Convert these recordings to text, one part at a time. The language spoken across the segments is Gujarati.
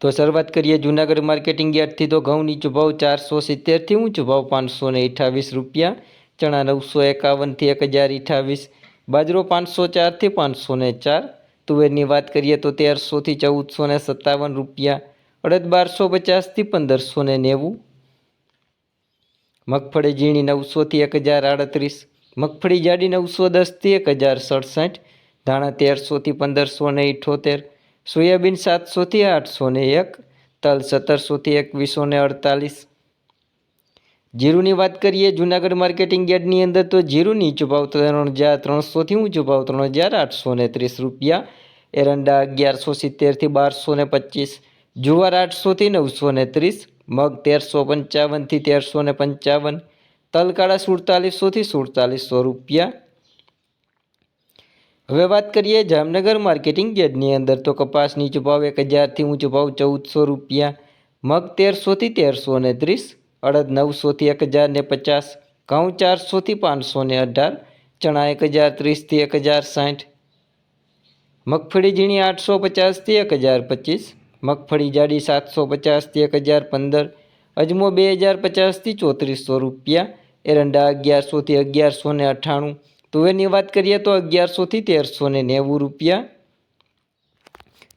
તો શરૂઆત કરીએ જૂનાગઢ માર્કેટિંગ યાર્ડથી. તો ઘઉં નીચો ચારસો સિત્તેરથી ઊંચો ભાવ પાંચસો ને અઠાવીસ રૂપિયા. ચણા નવસો એકાવનથી એક હજાર અઠ્ઠાવીસ. બાજરો પાંચસો ચારથી પાંચસો ને ચાર. તુવેરની વાત કરીએ તો તેરસોથી ચૌદસો ને સત્તાવન રૂપિયા. અડદ બારસો પચાસથી પંદરસો ને નેવું. મગફળી ઝીણી નવસોથી એક હજાર આડત્રીસ. મગફળી જાડી નવસો દસથી એક હજાર સડસઠ. ધાણા તેરસોથી પંદરસો ને ઇઠોતેર. સોયાબીન સાતસોથી આઠસો ને એક, તલ સત્તરસોથી એકવીસો ને અડતાલીસ. જીરુની વાત કરીએ જુનાગઢ માર્કેટિંગ યાર્ડની અંદર, તો જીરુની નીચો ભાવ ત્રણ હજાર ત્રણસોથી ઊંચો ભાવ ત્રણ હજાર આઠસો ને ત્રીસ રૂપિયા. એરંડા અગિયારસો સિત્તેરથી બારસો ને પચીસ. જુવાર આઠસોથી નવસો ને ત્રીસ. મગ તેરસો પંચાવનથી તેરસો ને પંચાવન. તલકાળા સુડતાલીસોથી સુડતાલીસો રૂપિયા. હવે વાત કરીએ જામનગર માર્કેટિંગ યાર્ડની અંદર, તો કપાસ નીચો ભાવ એક હજારથી ઊંચો ભાવ ચૌદસો રૂપિયા, મગ તેરસોથી તેરસો ને ત્રીસ, અડદ નવસોથી એક હજાર ને પચાસ, ઘઉં ચારસોથી પાંચસો ને અઢાર, ચણા એક હજાર ત્રીસથી એક હજાર સાઠ, મગફળી ઝીણી આઠસો પચાસથી એક હજાર પચીસ, મગફળી જાડી સાતસો પચાસથી એક હજાર પંદર, અજમો બે હજાર પચાસથી ચોત્રીસો રૂપિયા, એરંડા અગિયારસોથી અગિયારસો ને અઠ્ઠાણું તુવેરની વાત કરીએ તો અગિયારસોથી તેરસો ને નેવું રૂપિયા.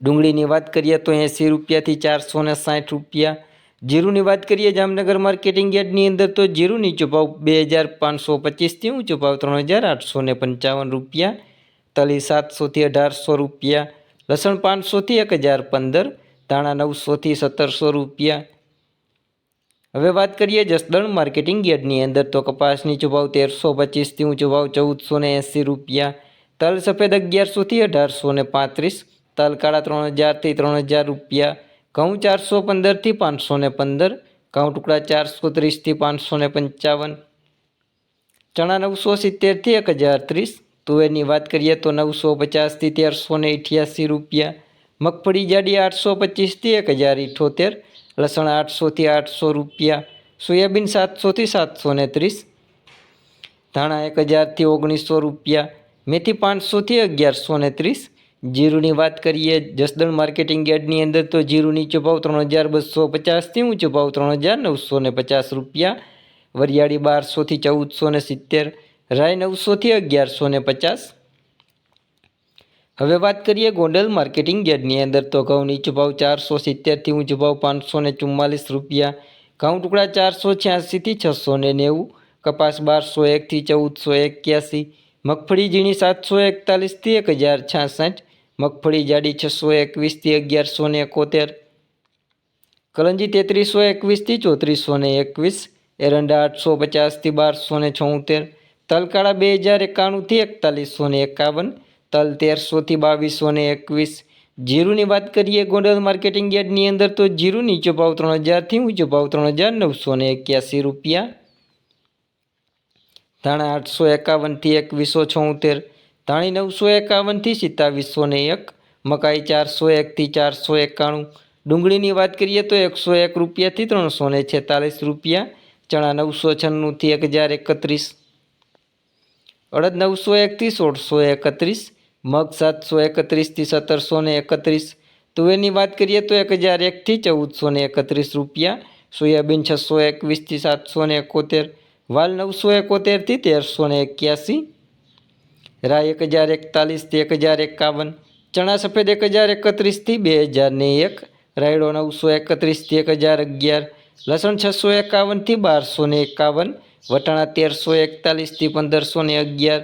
ડુંગળીની વાત કરીએ તો એંસી રૂપિયાથી ચારસો ને સાઠ રૂપિયા. જીરુની વાત કરીએ જામનગર માર્કેટિંગ યાર્ડની અંદર તો જીરું નીચો ભાવ બે હજાર પાંચસો પચીસથી ઊંચો ભાવ ત્રણ હજાર આઠસો ને પંચાવન રૂપિયા. તલી સાતસોથી અઢારસો રૂપિયા. લસણ પાંચસોથી એક હજાર પંદર. ધાણા નવસોથી સત્તરસો રૂપિયા. હવે વાત કરીએ જસદણ માર્કેટિંગ યાર્ડની અંદર, તો કપાસ નીચો ભાવ તેરસો પચીસથી ઊંચો ભાવ ચૌદસો ને એંસી રૂપિયા, તલ સફેદ અગિયારસોથી અઢારસો ને પાંત્રીસ, તલ કાળા ત્રણ હજારથી ત્રણ હજાર રૂપિયા, ઘઉં ચારસો પંદરથી પાંચસો ને પંદર, ઘઉં ટુકડા ચારસો ત્રીસથી પાંચસો ને પંચાવન, ચણા નવસો સિત્તેરથી એક હજાર ત્રીસ, તુવેરની વાત કરીએ તો નવસો પચાસથી તેરસો ને અઠ્યાસી રૂપિયા, મગફળી જાડી આઠસો પચીસથી એક હજાર ઇઠોતેર લસણ આઠસોથી આઠસો રૂપિયા, સોયાબીન સાતસોથી સાતસો ને ત્રીસ, ધાણા એક હજારથી ઓગણીસો રૂપિયા, મેથી પાંચસોથી અગિયારસો ને ત્રીસ. જીરુની વાત કરીએ, જસદણ માર્કેટિંગ યાર્ડની અંદર તો જીરું નીચો ત્રણ હજાર બસો પચાસથી ઊંચો ભાવ ત્રણ હજાર નવસો ને પચાસ રૂપિયા. વરિયાળી બારસોથી ચૌદસો ને સિત્તેર, રાય નવસોથી અગિયારસો ને પચાસ. હવે વાત કરીએ ગોંડલ માર્કેટિંગ યાર્ડની અંદર. તો ઘઉંની ચુભાવ ચારસો સિત્તેરથી ઊંચું ભાવ પાંચસો ને ચુમ્માલીસ રૂપિયા. ઘઉં ટુકડા ચારસો છ્યાસીથી છસો ને નેવું. કપાસ બારસો એકથી ચૌદસો એક્યાસી. મગફળી ઝીણી સાતસો એકતાલીસથી એક હજાર છાસઠ. મગફળી જાડી છસો એકવીસથી અગિયારસો ને એકોતેર. કલંજી તેત્રીસો એકવીસથી ચોત્રીસો ને એકવીસ. એરંડા આઠસો પચાસથી બારસો ને છોતેર. તલકાળા બે હજાર એકાણુંથી એકતાલીસો ને એકાવન. તલ તેરસોથી બાવીસો ને એકવીસ. જીરુની વાત કરીએ ગોંડલ માર્કેટિંગ યાર્ડની અંદર, તો જીરું નીચો ભાવ ત્રણ હજારથી ઊંચો ભાવ ત્રણ હજાર નવસો ને એક્યાસી રૂપિયા. ધાણા આઠસો એકાવનથી એકવીસો છોતેર, ધાણી નવસો એકાવનથી સિત્તાવીસો ને એક, મકાઈ ચારસો એકથી ચારસો એકાણું. ડુંગળીની વાત કરીએ તો એકસો એક રૂપિયાથી ત્રણસો ને છેતાલીસ રૂપિયા, ચણા નવસો છન્નુંથી એક હજાર એકત્રીસ. અડદ નવસો એકથી સોળસો એકત્રીસ મગ સાતસો એકત્રીસથી સત્તરસો ને એકત્રીસ. તુવેરની વાત કરીએ તો એક હજાર એકથી ચૌદસો ને એકત્રીસ રૂપિયા, સોયાબીન છસો એકવીસથી સાતસો ને એકોતેર, વાલ નવસો એકોતેરથી તેરસો ને એક્યાસી રાય એક હજાર એકતાલીસથી એક હજાર એકાવન, ચણા સફેદ એક હજાર એકત્રીસથી બે હજાર ને એક, રાયડો નવસો એકત્રીસથી એક હજાર અગિયાર, લસણ છસો એકાવનથી બારસો ને એકાવન, વટાણા તેરસો એકતાલીસથી પંદરસો ને અગિયાર